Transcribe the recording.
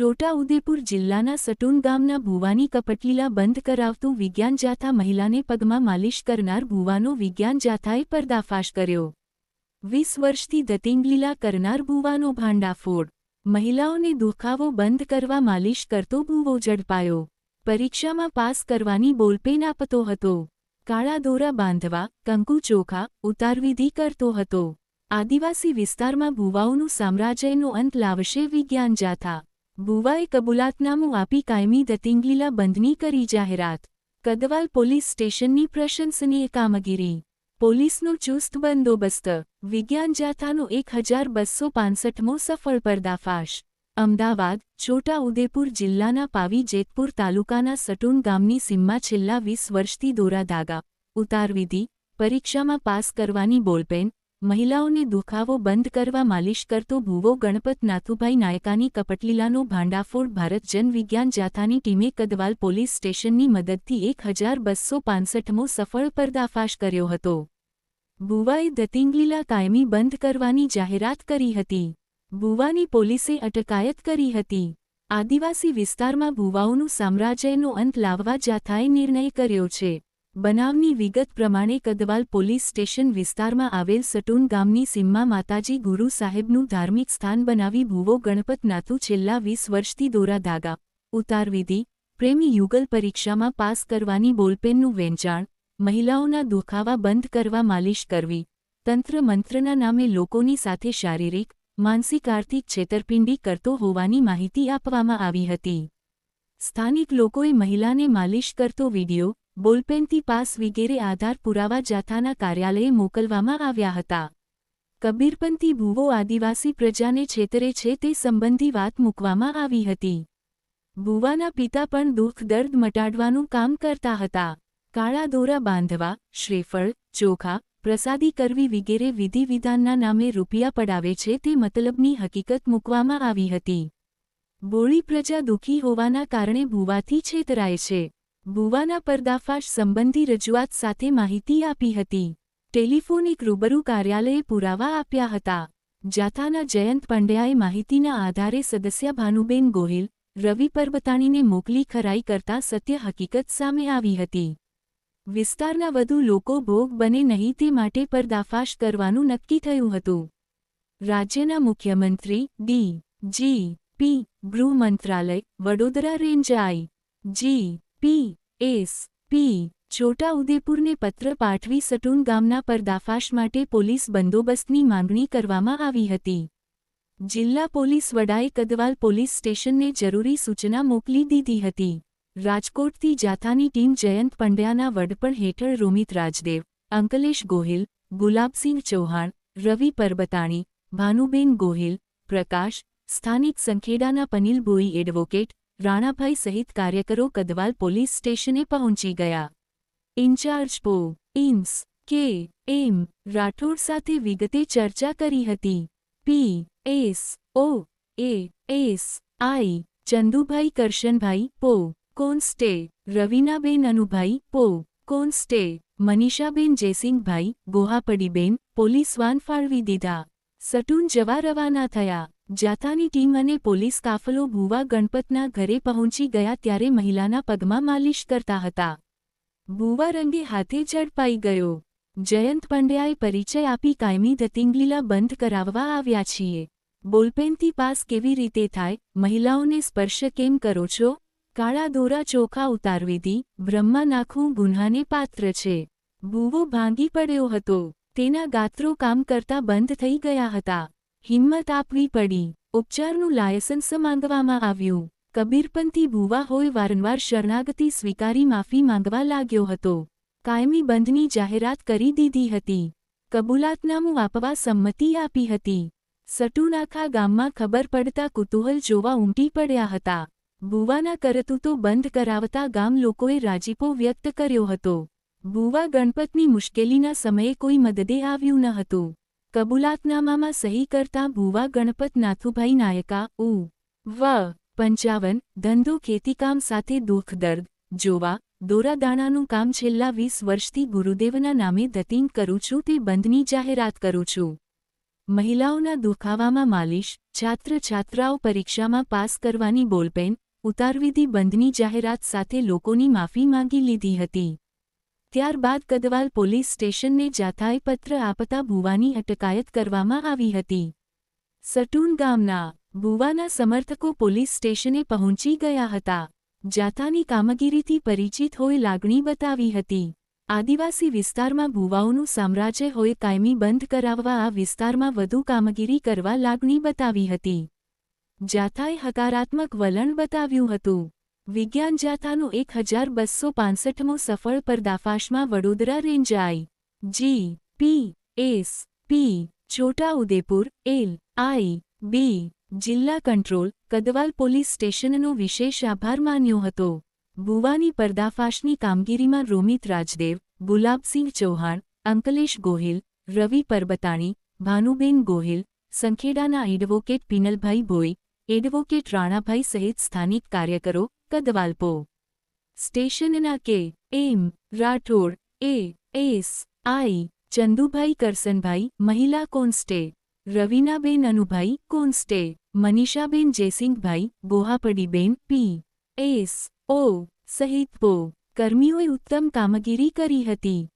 છોટા ઉદેપુર જિલ્લાના સટુન ગામના ભુવાની કપટલીલા બંધ કરાવતું વિજ્ઞાન જાથા મહિલાને પગમાં માલિશ કરનાર ભુવાનો વિજ્ઞાન જાથાએ પર્દાફાશ કર્યો. વીસ વર્ષથી દતિંગલીલા કરનાર ભુવાનો ભાંડાફોડ. મહિલાઓને દુખાવો બંધ કરવા માલિશ કરતો ભૂવો ઝડપાયો. પરીક્ષામાં પાસ કરવાની બોલપેન આપતો હતો. કાળા દોરા બાંધવા, કંકુ ચોખા, ઉતારવિધિ કરતો હતો. આદિવાસી વિસ્તારમાં ભુવાઓનું સામ્રાજ્યનો અંત લાવશે વિજ્ઞાન જાથા. ભુવાએ કબૂલાતનામું આપી કાયમી દતિંગલીલા બંધની કરી જાહેરાત. કદવાલ પોલીસ સ્ટેશનની પ્રશંસનીય કામગીરી. પોલીસનો ચુસ્ત બંદોબસ્ત. વિજ્ઞાન જાથાનો એક હજાર બસો પાંસઠમો સફળ પર્દાફાશ. અમદાવાદ છોટા ઉદેપુર જિલ્લાના પાવી જેતપુર તાલુકાના સટુન ગામની સીમમાં છેલ્લા વીસ વર્ષથી દોરા ધાગા. ઉતારવિધિ, પરીક્ષામાં પાસ કરવાની બોલપેન મહિલાઓને દુખાવો બંધ કરવા માલિશ કરતો ભૂવો ગણપત નાથુભાઈ નાયકાની કપટલીલાનો ભાંડાફોડ, ભારત જનવિજ્ઞાન જાથાની ટીમે કદવાલ પોલીસ સ્ટેશનની મદદથી એક હજાર બસો પાંસઠમો સફળ પર્દાફાશ કર્યો હતો. ભુવાએ દતિંગલીલા કાયમી બંધ કરવાની જાહેરાત કરી હતી. ભુવાની પોલીસે અટકાયત કરી હતી. આદિવાસી વિસ્તારમાં ભુવાઓનું સામ્રાજ્યનો અંત લાવવા જાથાએ નિર્ણય કર્યો છે. બનાવની વિગત પ્રમાણે કદવાલ પોલીસ સ્ટેશન વિસ્તારમાં આવેલ સટુન ગામની સીમમાં માતાજી ગુરુ સાહેબનું ધાર્મિક સ્થાન બનાવી ભૂવો ગણપત નાથુ છેલ્લા વીસ વર્ષથી દોરા ધાગા ઉતારવિધિ, પ્રેમી યુગલ પરીક્ષામાં પાસ કરવાની બોલપેનનું વેંચાણ, મહિલાઓના દુખાવા બંધ કરવા માલિશ કરવી. તંત્ર મંત્રના નામે લોકોની સાથે શારીરિક, માનસિક આર્થિક છેતરપિંડી કરતો હોવાની માહિતી આપવામાં આવી હતી. સ્થાનિક લોકોએ મહિલાને માલિશ કરતો વિડિયો બોલપેનથી પાસ વિગેરે આધાર પુરાવા જાથાના કાર્યાલયે મોકલવામાં આવ્યા હતા. કબીરપંથી ભૂવો આદિવાસી પ્રજાને છેતરે છે તે સંબંધી વાત મૂકવામાં આવી હતી. ભૂવાના પિતા પણ દુઃખ દર્દ મટાડવાનું કામ કરતા હતા. કાળા દોરા બાંધવા, શ્રીફળ, ચોખા, પ્રસાદી કરવી વિગેરે વિધિવિધાનના નામે રૂપિયા પડાવે છે તે મતલબની હકીકત મૂકવામાં આવી હતી. બોળી પ્રજા દુઃખી હોવાના કારણે ભૂવાથી છેતરાય છે. ભુવાના પર્દાફાશ સંબંધી રજૂઆત સાથે માહિતી આપી હતી. ટેલિફોનિક રૂબરૂ કાર્યાલયે પુરાવા આપ્યા હતા. જાથાના જયંત પંડ્યાએ માહિતીના આધારે સદસ્ય ભાનુબેન ગોહિલ, રવિ પરબતાણીને મોકલી ખરાઈ કરતા સત્ય હકીકત સામે આવી હતી. વિસ્તારના વધુ લોકો ભોગ બને નહીં તે માટે પર્દાફાશ કરવાનું નક્કી થયું હતું. રાજ્યના મુખ્યમંત્રી, ડી, જી, પી, ગૃહ મંત્રાલય, Vadodara range I, G P S P છોટાઉદેપુરને પત્ર પાઠવી સટુન ગામના પર્દાફાશ માટે પોલીસ બંદોબસ્તની માંગણી કરવામાં આવી હતી. જિલ્લા પોલીસ વડાએ કદવાલ પોલીસ સ્ટેશનને જરૂરી સૂચના મોકલી દીધી હતી. રાજકોટથી જાથાની ટીમ જયંત પંડ્યાના વડપણ હેઠળ રોમિત રાજદેવ, અંકલેશ ગોહિલ, ગુલાબસિંહ ચૌહાણ, રવિ પરબતાણી, ભાનુબેન ગોહિલ, પ્રકાશ, સ્થાનિક સંખેડાના પનિલ બોઈ એડવોકેટ રાણાભાઈ સહિત કાર્યકરો કદવાલ પોલીસ સ્ટેશને પહોંચી ગયા. ઇન્ચાર્જ પો ઇમ્સ કે, એમ, રાઠોડ સાથે વિગતે ચર્ચા કરી હતી. P, S, O, A, S, I, Chandubhai Karshanbhai, પો, કોન્સ્ટે, રવિનાબેન અનુભાઈ, પો, કોન્સ્ટે, મનીષાબેન જયસિંહભાઈ, ગોહાપડીબેન, પોલીસ વાન ફાળવી દીધા. સટુન જવા રવાના થયા. જાથાની ટીમ અને પોલીસ કાફલો ભૂવા ગણપતના ઘરે પહોંચી ગયા ત્યારે મહિલાના પગમાં માલિશ કરતા હતા. ભૂવા રંગે હાથે ઝડપાઈ ગયો. જયંત પંડ્યાએ પરિચય આપી કાયમી દતિંગલીલા બંધ કરાવવા આવ્યા છીએ. બોલપેનથી પાસ કેવી રીતે થાય? મહિલાઓને સ્પર્શ કેમ કરો છો? કાળા દોરા ચોખા ઉતારવીધી બ્રહ્મા નાખવું ગુન્હાને પાત્ર છે. ભૂવો ભાંગી પડ્યો હતો. તેના ગાત્રો કામ કરતા બંધ થઈ ગયા હતા. હિંમત આપવી પડી. ઉપચારનું લાયસન્સ માંગવામાં આવ્યું. કબીરપંથી ભૂવા હોય વારંવાર શરણાગતિ સ્વીકારી માફી માંગવા લાગ્યો હતો. કાયમી બંધની જાહેરાત કરી દીધી હતી. કબૂલાતનામું આપવા સંમતિ આપી હતી. સટુનાખા ગામમાં ખબર પડતા કુતૂહલ જોવા ઉમટી પડ્યા હતા. ભૂવાના કરતૂતો બંધ કરાવતા ગામ લોકોએ રાજીપો વ્યક્ત કર્યો હતો. ભૂવા ગણપતની મુશ્કેલીના સમયે કોઈ મદદે આવ્યું ન હતું. કબૂલાતનામામાં સહી કરતા ભુવા ગણપત નાથુભાઈ નાયકા, ઉ. વ. પંચાવન, ધંધો ખેતીકામ સાથે દુઃખ દર્દ, જોવા, દોરાદાણાનું કામ છેલ્લા વીસ વર્ષથી ગુરુદેવના નામે દતીન કરું છું, તે બંધની જાહેરાત કરું છું. મહિલાઓના દુખાવામાં માલિશ છાત્ર છાત્રાઓ પરીક્ષામાં પાસ કરવાની બોલપેન, ઉતારવિધિ બંધની જાહેરાત સાથે લોકોની માફી માંગી લીધી હતી. ત્યારબાદ કદવાલ પોલીસ સ્ટેશનને જાથાઈ પત્ર આપતા ભુવાની અટકાયત કરવામાં આવી હતી. સટૂન ગામના ભુવાના સમર્થકો પોલીસ સ્ટેશને પહોંચી ગયા હતા. જાથાની કામગીરીથી પરિચિત હોય લાગણી બતાવી હતી. આદિવાસી વિસ્તારમાં ભુવાઓનું સામ્રાજ્ય હોય કાયમી બંધ કરાવવા આ વિસ્તારમાં વધુ કામગીરી કરવા લાગણી બતાવી હતી. જાથાએ હકારાત્મક વલણ બતાવ્યું હતું. વિજ્ઞાન જાથાનો એક હજાર બસો પાંસઠમો સફળ પર્દાફાશમાં Vadodara range I. G, P, S, P Chhota Udepur L, I, B, જિલ્લા કંટ્રોલ, કદવાલ પોલીસ સ્ટેશનનો વિશેષ આભાર માન્યો હતો. ભુવાની પર્દાફાશની કામગીરીમાં રોમિત રાજદેવ, ગુલાબસિંહ ચૌહાણ, અંકલેશ ગોહિલ, રવિ પરબતાણી, ભાનુબેન ગોહિલ, સંખેડાના એડવોકેટ પિનલભાઈ ભોઈ, એડવોકેટ રાણાભાઈ સહિત સ્થાનિક કાર્યકરો કદવાલ્પો સ્ટેશનના K M Rathod, A S I, Chandubhai Karsanbhai, મહિલા કોન્સ્ટે રવિનાબેન અનુભાઈ કોન્સ્ટે મનીષાબેન જયસિંહભાઈ, ગોહાપડીબેન, પી, એસ, ઓ સહિત પો કર્મીઓએ ઉત્તમ કામગીરી કરી હતી.